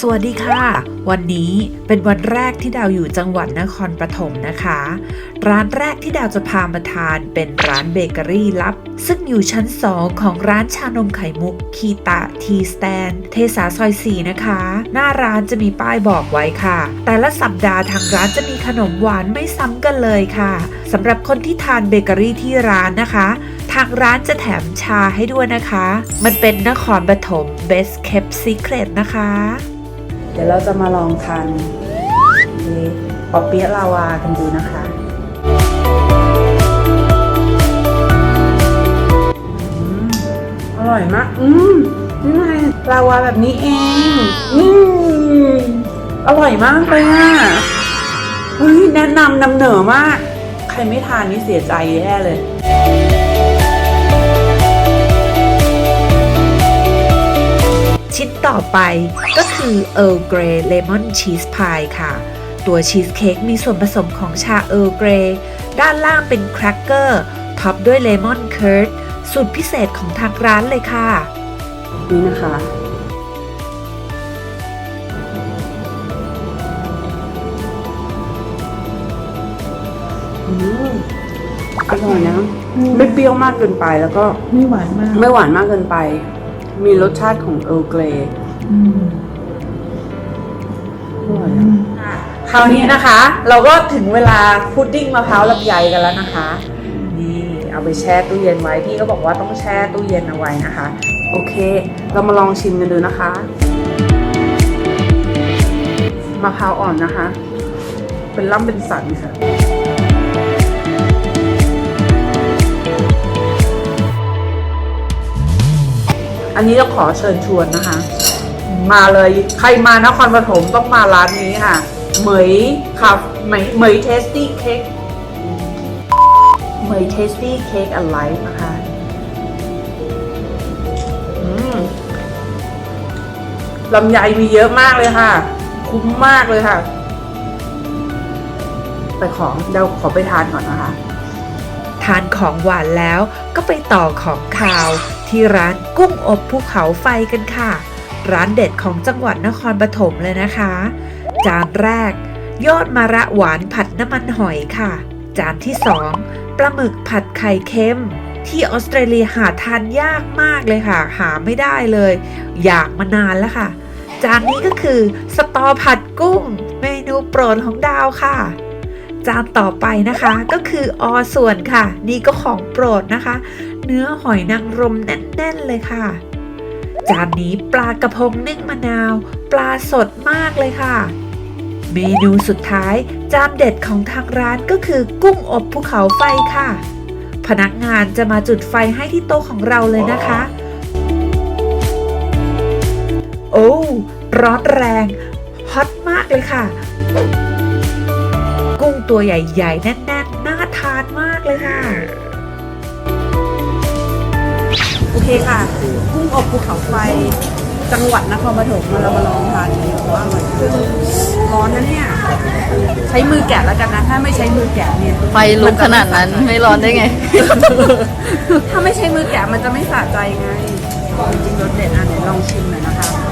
สวัสดีค่ะ วันนี้เป็นวันแรกที่ดาวอยู่จังหวัดนครปฐมนะคะ ร้านแรกที่ดาวจะพามาทานเป็นร้านเบเกอรี่ลับ ซึ่งอยู่ชั้น 2 ของร้านชานมไข่มุกคีตะทีสแตนเทสาซอย 4 นะคะ หน้าร้านจะมีป้ายบอกไว้ค่ะ แต่ละสัปดาห์ทางร้านจะมีขนมหวานไม่ซ้ำกันเลยค่ะสำหรับคนที่ทานเบเกอรี่ที่ร้านนะคะ ทางร้านจะแถมชาให้ด้วยนะคะ มันเป็นนครปฐม Best Kept Secret นะคะ เดี๋ยวเราจะมาลองทานปอเปี๊ยะลาวากันดูนะคะอืมอร่อยมาก อืมนี่ไงลาวาแบบนี้เองอืมอร่อยมากเลยอะเฮ้ยแนะนำนำเหนือมาก ใครไม่ทานนี่เสียใจแย่เลย ต่อไปก็คือ Earl Grey Lemon Cheese Pie ค่ะ ตัวชีสเค้กมีส่วนผสมของชา Earl Grey ด้านล่างเป็นแครกเกอร์ท็อปด้วยเลมอนเคิร์ดสูตรพิเศษของทางร้านเลยค่ะ นี่นะคะ อืมอร่อยนะ ไม่เปรี้ยวมากเกินไปแล้วก็ไม่หวานมาก ไม่หวานมากเกินไป มีรสชาติของเอ r ร์เกรย์อืมอร่อยอะคราวนี้นะคะ เราก็ถึงเวลาพุดดิ้งมะพร้าวลำไยกันแล้วนะคะนี่เอาไปแช่ตู้เย็นไว้พี่ก็บอกว่าต้องแช่ตู้เย็นเอาไว้นะคะ โอเค เรามาลองชิมกันดูนะคะมะพร้าวอ่อนนะคะ เป็นล่ำเป็นสันค่ะ อันนี้เราขอเชิญชวนนะคะ มาเลยใครมานครปฐมต้องมาร้านนี้ค่ะ เหมยค่ะเหมยเหมยเทสตี้เค้กเหมยเทสตี้เค้กอ l i v e นะคะลำไยมีเยอะมากเลยค่ะ คุ้มมากเลยค่ะ ไปของเดี๋ยวขอไปทานก่อนนะคะ ทานของหวานแล้วก็ไปต่อของคาว ที่ร้านกุ้งอบภูเขาไฟกันค่ะ ร้านเด็ดของจังหวัดนครปฐมเลยนะคะ จานแรก ยอดมะระหวานผัดน้ำมันหอยค่ะ จานที่สองปลาหมึกผัดไข่เค็ม ที่ออสเตรเลียหาทานยากมากเลยค่ะ หาไม่ได้เลย อยากมานานแล้วค่ะ จานนี้ก็คือสตอผัดกุ้ง เมนูโปรดของดาวค่ะ จานต่อไปนะคะก็คืออส่วนค่ะ นี่ก็ของโปรดนะคะ เนื้อหอยนางรมแน่น ๆ เลยค่ะ จานนี้ปลากระพงนึ่งมะนาว ปลาสดมากเลยค่ะ เมนูสุดท้ายจานเด็ดของทางร้านก็คือกุ้งอบภูเขาไฟค่ะ พนักงานจะมาจุดไฟให้ที่โต๊ะของเราเลยนะคะ โอ้ร้อนแรง ฮอตมากเลยค่ะ ตัวใหญ่ๆ แน่นๆ น่าทานมากเลยค่ะ โอเคค่ะกุ้งอบภูเขาไฟจังหวัดนครปฐมมาเรามาลองทานกันว่าอร่อยคือร้อนนะเนี่ย ใช้มือแกะแล้วกันนะ ถ้าไม่ใช้มือแกะเนี่ยไฟลุกขนาดนั้นไม่ร้อนได้ไง ถ้าไม่ใช้มือแกะมันจะไม่สะใจไงจริงๆรสเด็ดอะเดี๋ยวลองชิมหน่อยนะคะ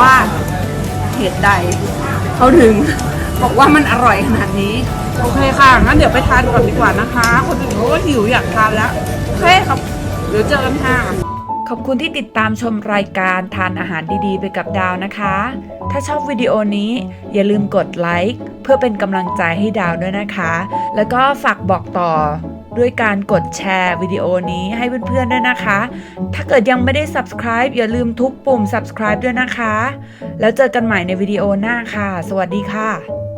ว่าเหตุใดเขาถึง บอกว่ามันอร่อยขนาดนี้ โอเคค่ะ งั้นเดี๋ยวไปทานก่อนดีกว่านะคะ คนอื่นเขาก็หิวอยากทานแล้ว โอเคครับ เดี๋ยวเจอกันค่ะ ขอบคุณที่ติดตามชมรายการทานอาหารดีๆ ไปกับดาวนะคะ ถ้าชอบวิดีโอนี้อย่าลืมกดไลค์เพื่อเป็นกำลังใจให้ดาวด้วยนะคะ แล้วก็ฝากบอกต่อ ด้วยการกดแชร์วิดีโอนี้ให้เพื่อนๆด้วยนะคะ ถ้าเกิดยังไม่ได้ subscribe อย่าลืมทุกปุ่ม subscribe ด้วยนะคะ แล้วเจอกันใหม่ในวิดีโอหน้าค่ะ สวัสดีค่ะ